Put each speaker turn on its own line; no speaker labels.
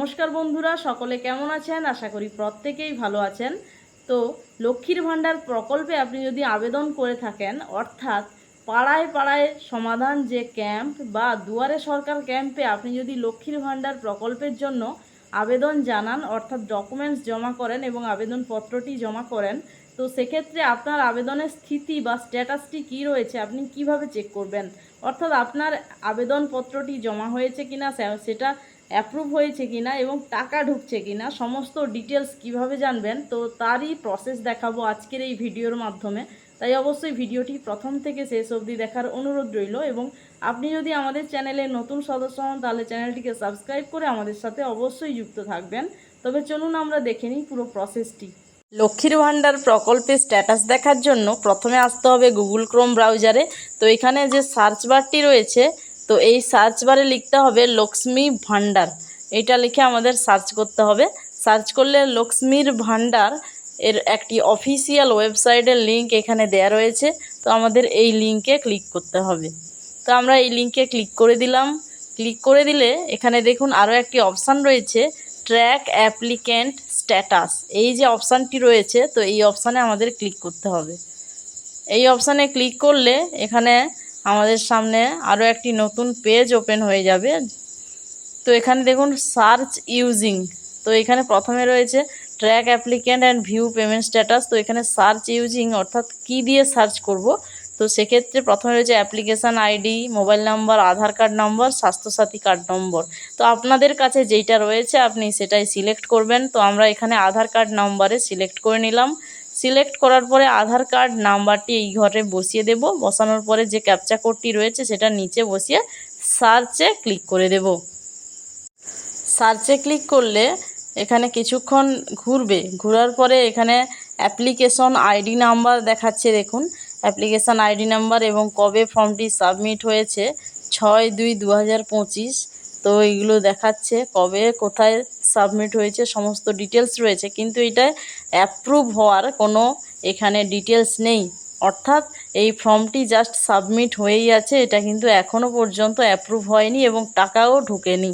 নমস্কার বন্ধুরা, সকলে কেমন আছেন? আশা করি প্রত্যেকেই ভালো আছেন। তো লক্ষ্মীর ভাণ্ডার প্রকল্পে আপনি যদি আবেদন করে থাকেন, অর্থাৎ পাড়ায় পাড়ায় সমাধান যে ক্যাম্প বা দুয়ারে সরকার ক্যাম্পে আপনি যদি লক্ষ্মীর ভাণ্ডার প্রকল্পের জন্য আবেদন জানান, অর্থাৎ ডকুমেন্টস জমা করেন এবং আবেদনপত্রটি জমা করেন, তো সেক্ষেত্রে আপনার আবেদনের স্থিতি বা স্ট্যাটাসটি কী রয়েছে আপনি কীভাবে চেক করবেন? অর্থাৎ আপনার আবেদনপত্রটি জমা হয়েছে কিনা, সেটা অ্যাপ্রুভ হয়েছে কিনা এবং টাকা ঢুকছে কি না সমস্ত ডিটেলস কীভাবে জানবেন, তো তারই প্রসেস দেখাবো আজকের এই ভিডিওর মাধ্যমে। তাই অবশ্যই ভিডিওটি প্রথম থেকে শেষ অবধি দেখার অনুরোধ রইল এবং আপনি যদি আমাদের চ্যানেলে নতুন সদস্য হন, তাহলে চ্যানেলটিকে সাবস্ক্রাইব করে আমাদের সাথে অবশ্যই যুক্ত থাকবেন। তবে চলুন আমরা দেখে নিই পুরো প্রসেসটি লক্ষ্মীর ভাণ্ডার প্রকল্পের স্ট্যাটাস দেখার জন্য প্রথমে আসতে হবে গুগল ক্রোম ব্রাউজারে তো এখানে যে সার্চ বারটি রয়েছে তো এই সার্চ বারে লিখতে হবে লক্ষ্মী ভাণ্ডার। এটা লিখে আমাদের সার্চ করতে হবে। সার্চ করলে লক্ষ্মীর ভাণ্ডার এর একটি অফিসিয়াল ওয়েবসাইটের লিংক এখানে দেয়া রয়েছে। তো আমাদের এই লিংকে ক্লিক করতে হবে। তো আমরা এই লিংকে ক্লিক করে দিলাম। ক্লিক করে দিলে এখানে দেখুন আরও একটি অপশান রয়েছে ট্র্যাক অ্যাপ্লিক্যান্ট স্ট্যাটাস এই যে অপশানটি রয়েছে, তো এই অপশানে আমাদের ক্লিক করতে হবে। এই অপশানে ক্লিক করলে এখানে আমাদের সামনে আরও একটি নতুন পেজ ওপেন হয়ে যাবে। তো এখানে দেখুন সার্চ ইউজিং তো এখানে প্রথমে রয়েছে track applicant and view payment status তো এখানে সার্চ ইউজিং অর্থাৎ কি দিয়ে সার্চ করব? তো সেক্ষেত্রে প্রথমে রয়েছে application ID mobile number Aadhaar card number Swasthya Sathi card number তো আপনাদের কাছে যেইটা রয়েছে, আপনি সেটাই সিলেক্ট করবেন। তো আমরা এখানে আধার কার্ড নাম্বারে সিলেক্ট করে নিলাম। সিলেক্ট করার পরে আধার কার্ড নাম্বারটি এই ঘরে বসিয়ে দেব। বসানোর পরে যে ক্যাপচা কোডটি রয়েছে, সেটা নিচে বসিয়ে সার্চে ক্লিক করে দেব। সার্চে ক্লিক করলে এখানে কিছুক্ষণ ঘুরবে। ঘোরার পরে এখানে অ্যাপ্লিকেশন আইডি নাম্বার দেখাচ্ছে, দেখুন। অ্যাপ্লিকেশন আইডি নাম্বার এবং কবে ফর্মটি সাবমিট হয়েছে, ছয় দুই দু হাজার পঁচিশ। তো এইগুলো দেখাচ্ছে কবে, কোথায় সাবমিট হয়েছে, সমস্ত ডিটেলস রয়েছে। কিন্তু এটা অ্যাপ্রুভ হওয়ার কোনো এখানে ডিটেলস নেই। অর্থাৎ এই ফর্মটি জাস্ট সাবমিট হয়েই আছে, এটা কিন্তু এখনও পর্যন্ত অ্যাপ্রুভ হয়নি এবং টাকাও ঢোকেনি।